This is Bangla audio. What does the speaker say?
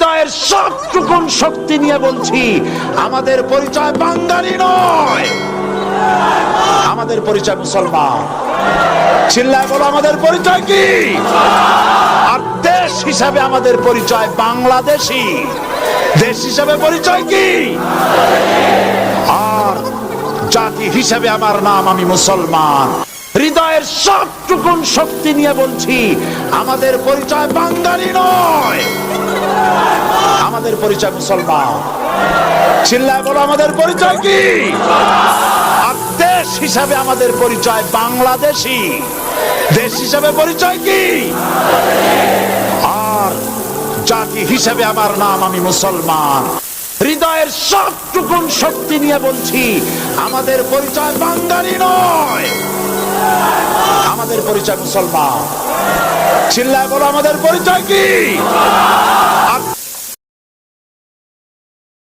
হৃদয়ের সবটুকুন শক্তি নিয়ে বলছি, আমাদের পরিচয় বাঙালি নয়। আমাদের পরিচয় মুসলমান। চিল্লায় বলো, আমাদের পরিচয় কি? আর দেশ হিসাবে আমাদের পরিচয় বাংলাদেশি। দেশ হিসাবে পরিচয় কি? আর জাতি হিসাবে আমার নাম আমি মুসলমান। হৃদয়ের সবটুকুন শক্তি নিয়ে বলছি, আমাদের পরিচয় বাঙালি নয়। পরিচয় মুসলমান। চিল্লায় বলো, আমাদের পরিচয় কি? দেশ হিসাবে আমাদের পরিচয় বাংলাদেশি। দেশ হিসাবে পরিচয় কি? আর জাতি হিসাবে আমার নাম আমি মুসলমান। হৃদয়ের সবটুকুন শক্তি নিয়ে বলছি, আমাদের পরিচয় বাঙালি নয়। আমাদের পরিচয় মুসলমান। চিল্লায় বলো, আমাদের পরিচয় কি?